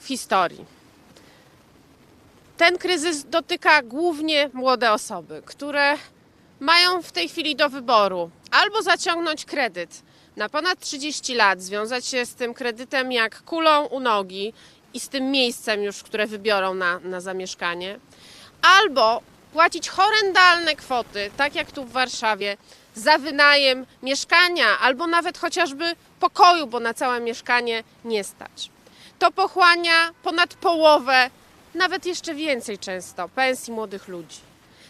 w historii. Ten kryzys dotyka głównie młode osoby, które mają w tej chwili do wyboru albo zaciągnąć kredyt na ponad 30 lat, związać się z tym kredytem jak kulą u nogi i z tym miejscem już, które wybiorą na, na zamieszkanie, albo płacić horrendalne kwoty, tak jak tu w Warszawie, za wynajem mieszkania albo nawet chociażby pokoju, bo na całe mieszkanie nie stać. To pochłania ponad połowę, nawet jeszcze więcej często, pensji młodych ludzi.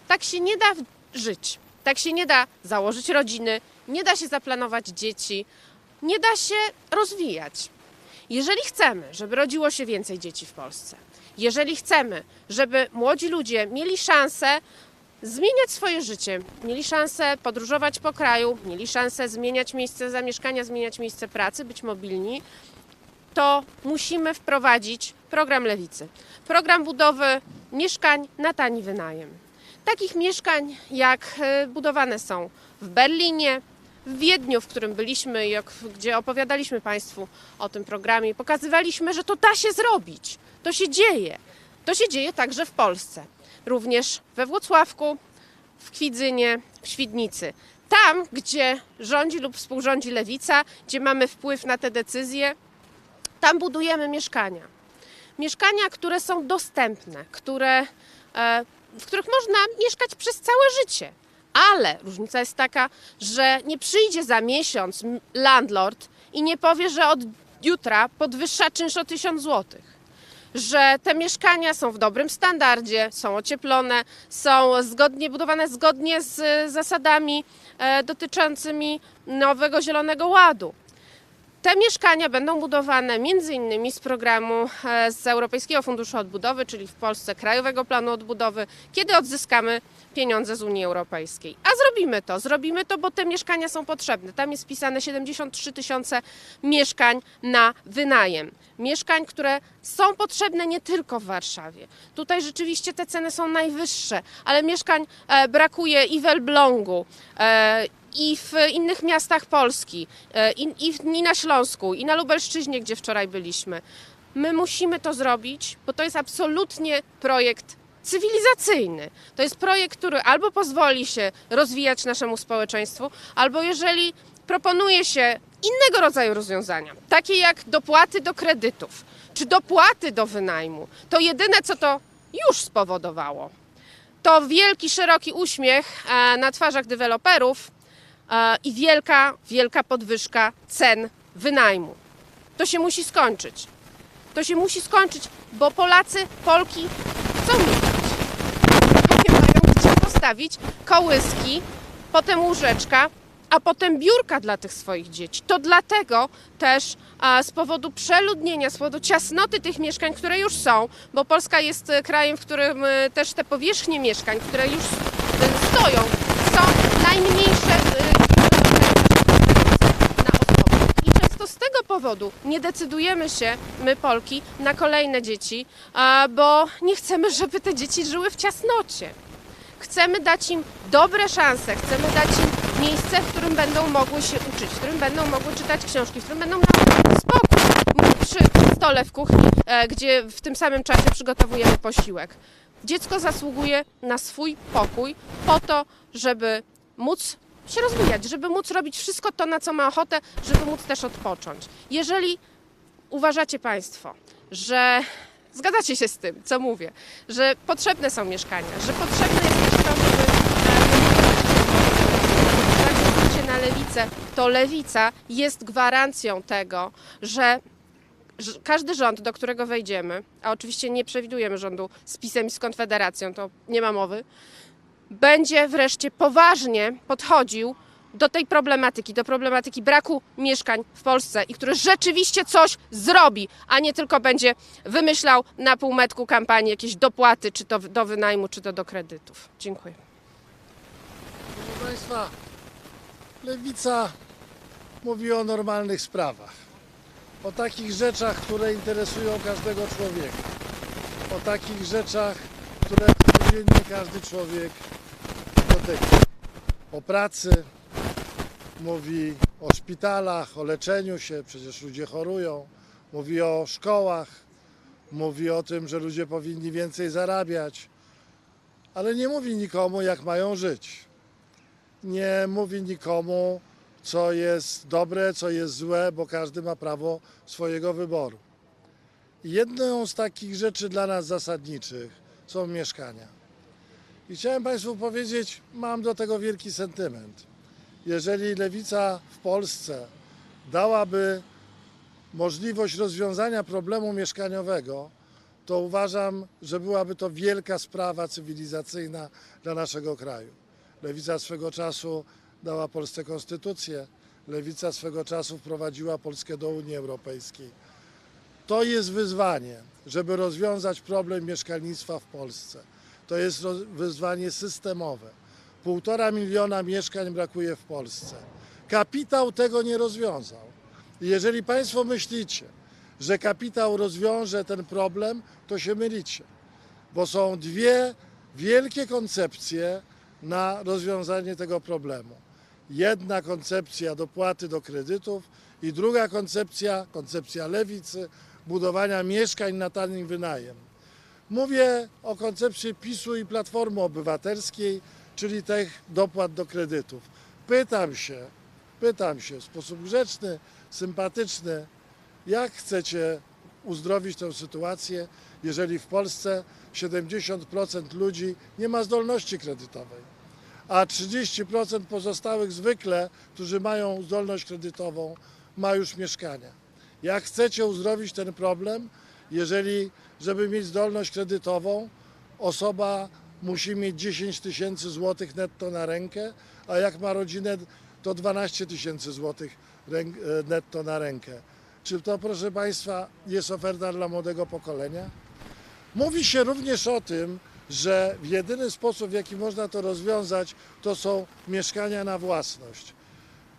Tak się nie da żyć. Tak się nie da założyć rodziny, nie da się zaplanować dzieci, nie da się rozwijać. Jeżeli chcemy, żeby rodziło się więcej dzieci w Polsce, jeżeli chcemy, żeby młodzi ludzie mieli szansę zmieniać swoje życie, mieli szansę podróżować po kraju, mieli szansę zmieniać miejsce zamieszkania, zmieniać miejsce pracy, być mobilni, to musimy wprowadzić program Lewicy. Program budowy mieszkań na tani wynajem. Takich mieszkań, jak e, budowane są w Berlinie, w Wiedniu, w którym byliśmy, i gdzie opowiadaliśmy Państwu o tym programie, pokazywaliśmy, że to da się zrobić. To się dzieje. To się dzieje także w Polsce. Również we Włocławku, w Kwidzynie, w Świdnicy. Tam, gdzie rządzi lub współrządzi lewica, gdzie mamy wpływ na te decyzje, tam budujemy mieszkania. Mieszkania, które są dostępne, które, e, w których można mieszkać przez całe życie. Ale różnica jest taka, że nie przyjdzie za miesiąc landlord i nie powie, że od jutra podwyższa czynsz o 1000 złotych że te mieszkania są w dobrym standardzie, są ocieplone, są zgodnie budowane zgodnie z zasadami e, dotyczącymi nowego Zielonego Ładu. Te mieszkania będą budowane między innymi z programu e, z Europejskiego Funduszu Odbudowy, czyli w Polsce Krajowego Planu Odbudowy, kiedy odzyskamy pieniądze z Unii Europejskiej. A zrobimy to, zrobimy to, bo te mieszkania są potrzebne. Tam jest wpisane 73 tysiące mieszkań na wynajem. Mieszkań, które są potrzebne nie tylko w Warszawie. Tutaj rzeczywiście te ceny są najwyższe, ale mieszkań e, brakuje i w Elblągu, e, i w innych miastach Polski, e, i, i, na Śląsku, i na Lubelszczyźnie, gdzie wczoraj byliśmy. My musimy to zrobić, bo to jest absolutnie projekt cywilizacyjny. To jest projekt, który albo pozwoli się rozwijać naszemu społeczeństwu, albo jeżeli proponuje się innego rodzaju rozwiązania, takie jak dopłaty do kredytów, czy dopłaty do wynajmu, to jedyne, co to już spowodowało, to wielki, szeroki uśmiech e, na twarzach deweloperów i wielka, wielka podwyżka cen wynajmu. To się musi skończyć. To się musi skończyć, bo Polacy, Polki chcą mieszkać. Nie mają gdzie postawić kołyski, potem łóżeczka, a potem biurka dla tych swoich dzieci. To dlatego też a, z powodu przeludnienia, z powodu ciasnoty tych mieszkań, które już są, bo Polska jest e, krajem, w którym e, też te powierzchnie mieszkań, które już e, stoją, są najmniejsze e, na osobę. I często z tego powodu nie decydujemy się, my Polki, na kolejne dzieci, bo nie chcemy, żeby te dzieci żyły w ciasnocie. Chcemy dać im dobre szanse, chcemy dać im miejsce, w którym będą mogły się uczyć, w którym będą mogły czytać książki, w którym będą miały spokój przy stole w kuchni, e, gdzie w tym samym czasie przygotowujemy posiłek. Dziecko zasługuje na swój pokój po to, żeby móc się rozwijać, żeby móc robić wszystko to, na co ma ochotę, żeby móc też odpocząć. Jeżeli uważacie Państwo, że zgadzacie się z tym, co mówię, że potrzebne są mieszkania, że potrzebne jest też to, żeby na lewicę, to lewica jest gwarancją tego, że każdy rząd, do którego wejdziemy, a oczywiście nie przewidujemy rządu z PiSem i z Konfederacją, to nie ma mowy, będzie wreszcie poważnie podchodził do tej problematyki, do problematyki braku mieszkań w Polsce i który rzeczywiście coś zrobi, a nie tylko będzie wymyślał na półmetku kampanii jakieś dopłaty, czy to do wynajmu, czy to do kredytów. Dziękuję. Proszę Państwa, lewica mówi o normalnych sprawach. O takich rzeczach, które interesują każdego człowieka. O takich rzeczach, które codziennie każdy człowiek O pracy, mówi o szpitalach, o leczeniu się, przecież ludzie chorują, mówi o szkołach, mówi o tym, że ludzie powinni więcej zarabiać, ale nie mówi nikomu, jak mają żyć. Nie mówi nikomu, co jest dobre, co jest złe, bo każdy ma prawo swojego wyboru. Jedną z takich rzeczy dla nas zasadniczych są mieszkania. I chciałem Państwu powiedzieć, mam do tego wielki sentyment. Jeżeli lewica w Polsce dałaby możliwość rozwiązania problemu mieszkaniowego, to uważam, że byłaby to wielka sprawa cywilizacyjna dla naszego kraju. Lewica swego czasu dała Polsce konstytucję, lewica swego czasu wprowadziła Polskę do Unii Europejskiej. To jest wyzwanie, żeby rozwiązać problem mieszkalnictwa w Polsce. To jest wyzwanie systemowe. Półtora miliona mieszkań brakuje w Polsce. Kapitał tego nie rozwiązał. Jeżeli Państwo myślicie, że kapitał rozwiąże ten problem, to się mylicie, bo są dwie wielkie koncepcje na rozwiązanie tego problemu. Jedna koncepcja dopłaty do kredytów i druga koncepcja, koncepcja lewicy, budowania mieszkań na tani wynajem. Mówię o koncepcji PiSu i Platformy Obywatelskiej, czyli tych dopłat do kredytów. Pytam się, pytam się w sposób grzeczny, sympatyczny, jak chcecie uzdrowić tę sytuację, jeżeli w Polsce 70% ludzi nie ma zdolności kredytowej, a 30% pozostałych zwykle, którzy mają zdolność kredytową, ma już mieszkania. Jak chcecie uzdrowić ten problem, jeżeli, żeby mieć zdolność kredytową, osoba musi mieć 10 tysięcy złotych netto na rękę, a jak ma rodzinę, to 12 tysięcy złotych e, netto na rękę. Czy to, proszę Państwa, jest oferta dla młodego pokolenia? Mówi się również o tym, że jedyny sposób, w jaki można to rozwiązać, to są mieszkania na własność.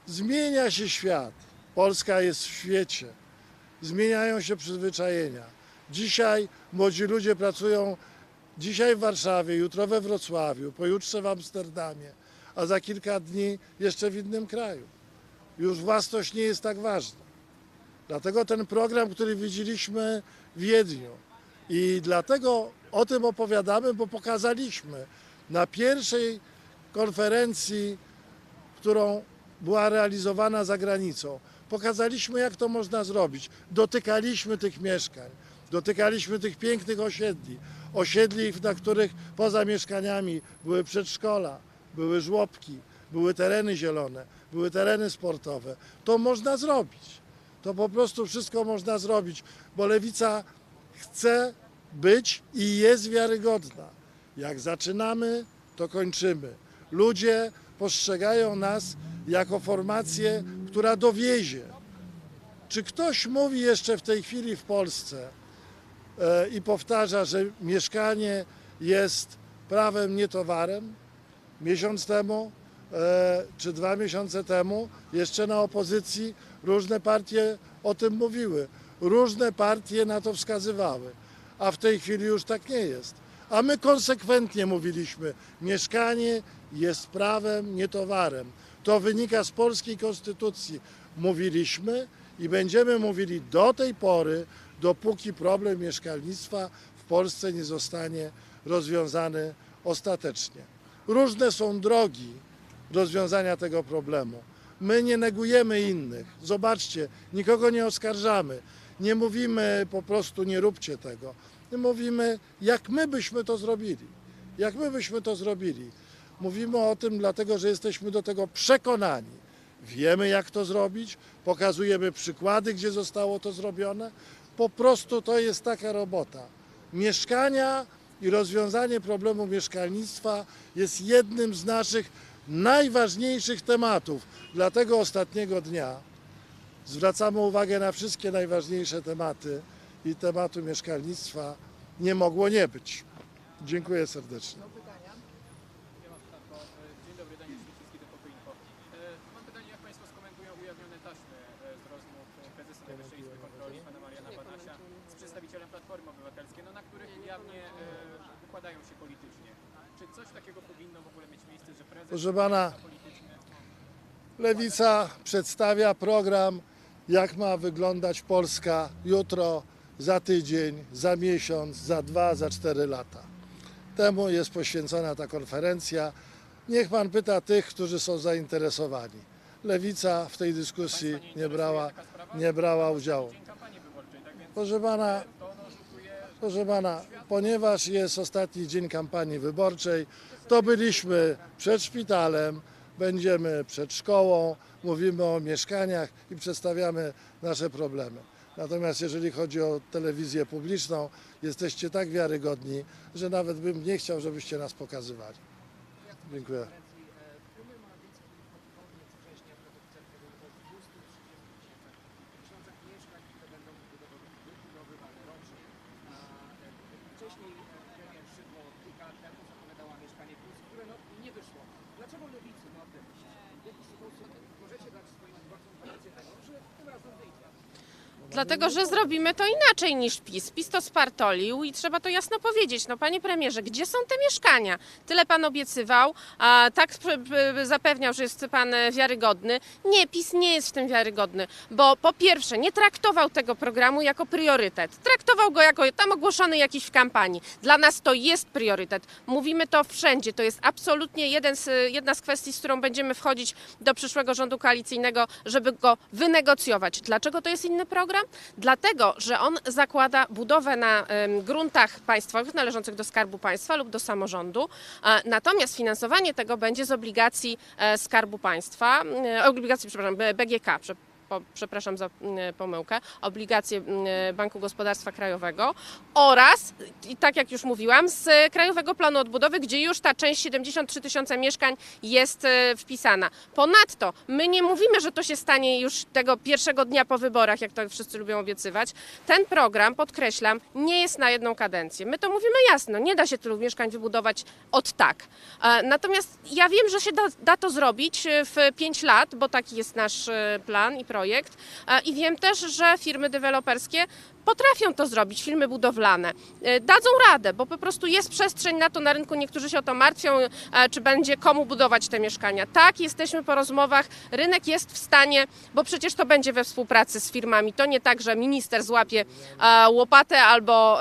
Zmienia się świat. Polska jest w świecie. Zmieniają się przyzwyczajenia. Dzisiaj młodzi ludzie pracują dzisiaj w Warszawie, jutro we Wrocławiu, pojutrze w Amsterdamie, a za kilka dni jeszcze w innym kraju. Już własność nie jest tak ważna. Dlatego ten program, który widzieliśmy w Wiedniu i dlatego o tym opowiadamy, bo pokazaliśmy na pierwszej konferencji, którą była realizowana za granicą. Pokazaliśmy, jak to można zrobić. Dotykaliśmy tych mieszkań, dotykaliśmy tych pięknych osiedli. Osiedli, na których poza mieszkaniami były przedszkola, były żłobki, były tereny zielone, były tereny sportowe. To można zrobić. To po prostu wszystko można zrobić, bo lewica chce być i jest wiarygodna. Jak zaczynamy, to kończymy. Ludzie postrzegają nas jako formację, która dowiezie. Czy ktoś mówi jeszcze w tej chwili w Polsce i powtarza, że mieszkanie jest prawem, nie towarem? Miesiąc temu e, czy dwa miesiące temu, jeszcze na opozycji, różne partie o tym mówiły. Różne partie na to wskazywały, a w tej chwili już tak nie jest. A my konsekwentnie mówiliśmy, mieszkanie jest prawem, nie towarem. To wynika z polskiej konstytucji. Mówiliśmy i będziemy mówili do tej pory, dopóki problem mieszkalnictwa w Polsce nie zostanie rozwiązany ostatecznie. Różne są drogi rozwiązania tego problemu. My nie negujemy innych. Zobaczcie, nikogo nie oskarżamy. Nie mówimy po prostu nie róbcie tego. My mówimy, jak my byśmy to zrobili. Jak my byśmy to zrobili. Mówimy o tym dlatego, że jesteśmy do tego przekonani. Wiemy, jak to zrobić, pokazujemy przykłady, gdzie zostało to zrobione. Po prostu to jest taka robota. Mieszkania i rozwiązanie problemu mieszkalnictwa jest jednym z naszych najważniejszych tematów. Dlatego ostatniego dnia zwracamy uwagę na wszystkie najważniejsze tematy i tematu mieszkalnictwa nie mogło nie być. Dziękuję serdecznie. Których jawnie e, układają się politycznie. Czy coś takiego powinno w ogóle mieć miejsce, że prezes Proszę pana, Lewica przedstawia program jak ma wyglądać Polska jutro, za tydzień, za miesiąc, za dwa, za cztery lata. Temu jest poświęcona ta konferencja. Niech pan pyta tych, którzy są zainteresowani. Lewica w tej dyskusji nie brała, nie brała udziału. Tak Proszę pana, Proszę pana, ponieważ jest ostatni dzień kampanii wyborczej, to byliśmy przed szpitalem, będziemy przed szkołą, mówimy o mieszkaniach i przedstawiamy nasze problemy. Natomiast jeżeli chodzi o telewizję publiczną, jesteście tak wiarygodni, że nawet bym nie chciał, żebyście nas pokazywali. Dziękuję. Wcześniej premier Szydło kilka lat temu zapowiadała Mieszkanie Plus, które no nie wyszło. Dlaczego lewicy ma odejść? W jaki sposób możecie dać swoim wyborcom gwarancję tego, że tym razem wyjdzie? Dlatego, że zrobimy to inaczej niż PiS. PiS to spartolił i trzeba to jasno powiedzieć. No panie premierze, gdzie są te mieszkania? Tyle pan obiecywał, a tak zapewniał, że jest pan e, wiarygodny. Nie, PiS nie jest w tym wiarygodny, bo po pierwsze nie traktował tego programu jako priorytet. Traktował go jako tam ogłoszony jakiś w kampanii. Dla nas to jest priorytet. Mówimy to wszędzie. To jest absolutnie jeden z, jedna z kwestii, z którą będziemy wchodzić do przyszłego rządu koalicyjnego, żeby go wynegocjować. Dlaczego to jest inny program? Dlatego, że on zakłada budowę na gruntach państwowych należących do Skarbu Państwa lub do samorządu. Natomiast finansowanie tego będzie z obligacji e, Skarbu Państwa, e, obligacji, przepraszam, BGK, po, przepraszam za mm, pomyłkę, obligacje mm, Banku Gospodarstwa Krajowego oraz, i tak jak już mówiłam, z Krajowego Planu Odbudowy, gdzie już ta część 73 tysiące mieszkań jest e, wpisana. Ponadto my nie mówimy, że to się stanie już tego pierwszego dnia po wyborach, jak to wszyscy lubią obiecywać. Ten program, podkreślam, nie jest na jedną kadencję. My to mówimy jasno, nie da się tylu mieszkań wybudować od tak. E, Natomiast ja wiem, że się da, da to zrobić e, w 5 lat, bo taki jest nasz plan i projekt. E, I wiem też, że firmy deweloperskie potrafią to zrobić, firmy budowlane. E, Dadzą radę, bo po prostu jest przestrzeń na to na rynku. Niektórzy się o to martwią, e, czy będzie komu budować te mieszkania. Tak, jesteśmy po rozmowach. Rynek jest w stanie, bo przecież to będzie we współpracy z firmami. To nie tak, że minister złapie łopatę albo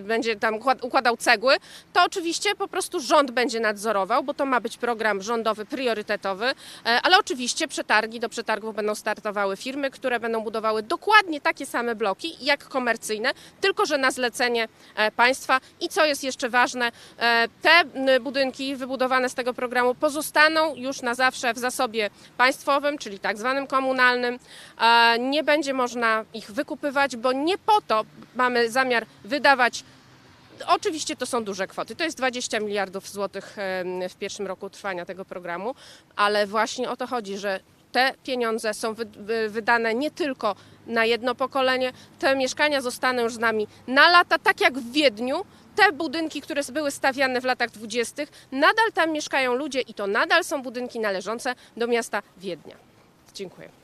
będzie tam układ- układał cegły. To oczywiście po prostu rząd będzie nadzorował, bo to ma być program rządowy priorytetowy, ale oczywiście przetargi do przetargów będą startowały firmy, które będą budowały dokładnie takie same bloki jak komercyjne, tylko że na zlecenie e, państwa. I co jest jeszcze ważne, e, te budynki wybudowane z tego programu pozostaną już na zawsze w zasobie państwowym, czyli tak zwanym komunalnym. E, Nie będzie można ich wykupywać, bo nie po to mamy zamiar wydawać Oczywiście to są duże kwoty. To jest 20 miliardów złotych w pierwszym roku trwania tego programu, ale właśnie o to chodzi, że te pieniądze są wy- wy- wydane nie tylko na jedno pokolenie, te mieszkania zostaną już z nami na lata, tak jak w Wiedniu. Te budynki, które były stawiane w latach 20., nadal tam mieszkają ludzie i to nadal są budynki należące do miasta Wiednia. Dziękuję.